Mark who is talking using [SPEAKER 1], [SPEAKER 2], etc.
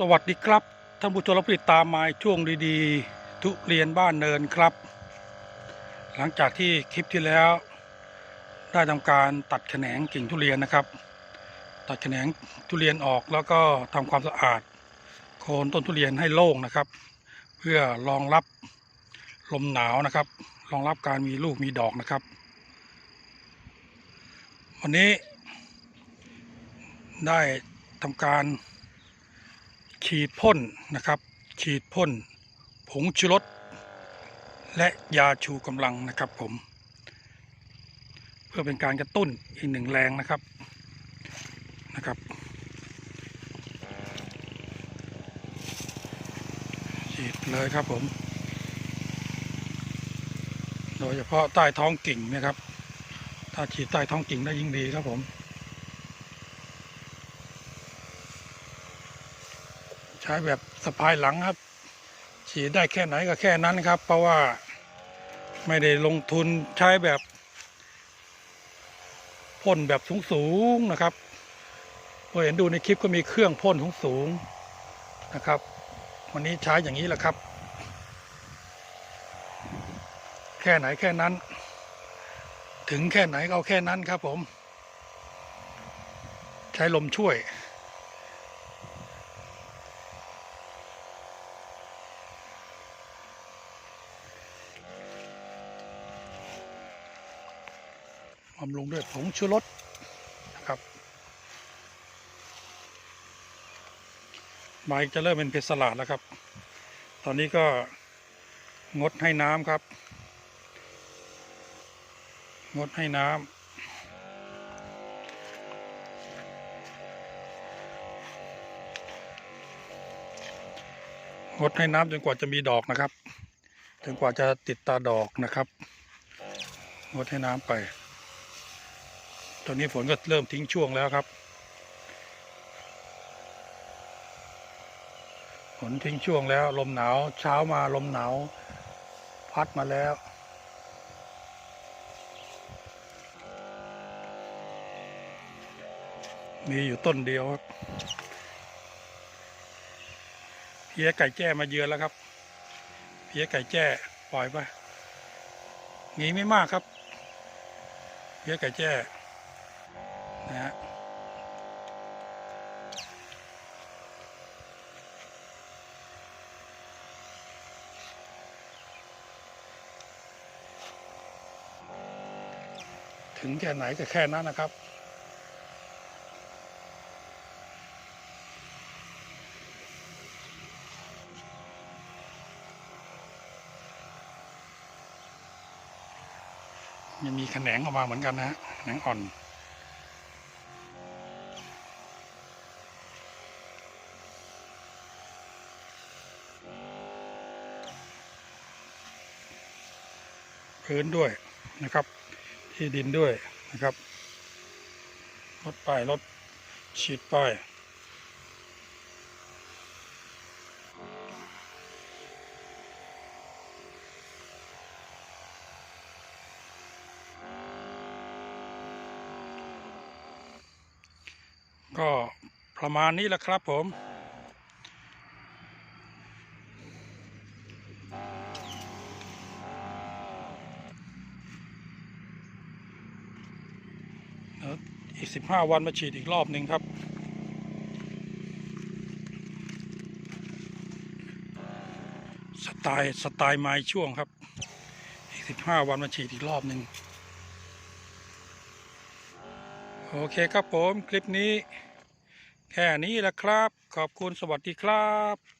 [SPEAKER 1] สวัสดีครับท่านผู้ชมและผู้ติดตามมาช่วงดีๆ ทุเรียนบ้านเนินครับ หลังจากที่คลิปที่แล้ว ได้ทำการตัดแขนงกิ่งทุเรียนนะครับ ตัดแขนงทุเรียนออกแล้วก็ทำความสะอาด โคนต้นทุเรียนให้โล่งนะครับ เพื่อรองรับลมหนาวนะครับรองรับการมีลูกมีดอกนะครับ วันนี้ได้ทำการ ฉีดพ่นนะครับ ฉีดพ่นผงชูรสและยาชูกำลังนะครับผม เพื่อเป็นการกระตุ้นอีกหนึ่งแรงนะครับนะครับฉีดเลยครับผม โดยเฉพาะใต้ท้องกิ่งนะครับ ถ้าฉีดใต้ท้องกิ่งได้ยิ่งดีครับผม ช้แบบสะพายหลังครับ ฉีดได้แค่ไหนก็แค่นั้นครับ เพราะว่าไม่ได้ลงทุนใช้แบบพ่นแบบสูงๆนะครับพอเห็นดูในคลิปก็มีเครื่องพ่นสูงๆนะครับ วันนี้ใช้อย่างนี้แหละครับ แค่ไหนแค่นั้น ถึงแค่ไหนก็เอาแค่นั้นครับผม ใช้ลมช่วย บำรุงด้วยผงชูรสนะครับใบจะเริ่มเป็นเพชรสลัดแล้วครับ ตอนนี้ก็งดให้น้ำครับ งดให้น้ำงดให้น้ำจนกว่าจะมีดอกนะครับ จนกว่าจะติดตาดอกนะครับงดให้น้ำไป ตอนนี้ฝนก็เริ่มทิ้งช่วงแล้วครับ ฝนทิ้งช่วงแล้ว ลมหนาวเช้ามาลมหนาว พัดมาแล้วมีอยู่ต้นเดียวครับเพี้ยไก่แจ้มาเยือนแล้วครับเพี้ยไก่แจ้ปล่อยไปหนีไม่มากครับเพี้ยไก่แจ้ นะฮะถึงแค่ไหนก็แค่นั้นนะครับ ยังมีแขนงออกมาเหมือนกันนะฮะแขนงอ่อน พื้นด้วยนะครับ ที่ดินด้วยนะครับรถป้ายรถฉีดป้ายก็ประมาณนี้แหละครับผม เดี๋ยว อีกสิบห้าวันมาฉีดอีกรอบหนึ่งครับ สไตล์สไตล์ไม้ช่วงครับ อีกสิบห้าวันมาฉีดอีกรอบหนึ่งโอเคครับผม คลิปนี้ แค่นี้แหละครับ ขอบคุณสวัสดีครับ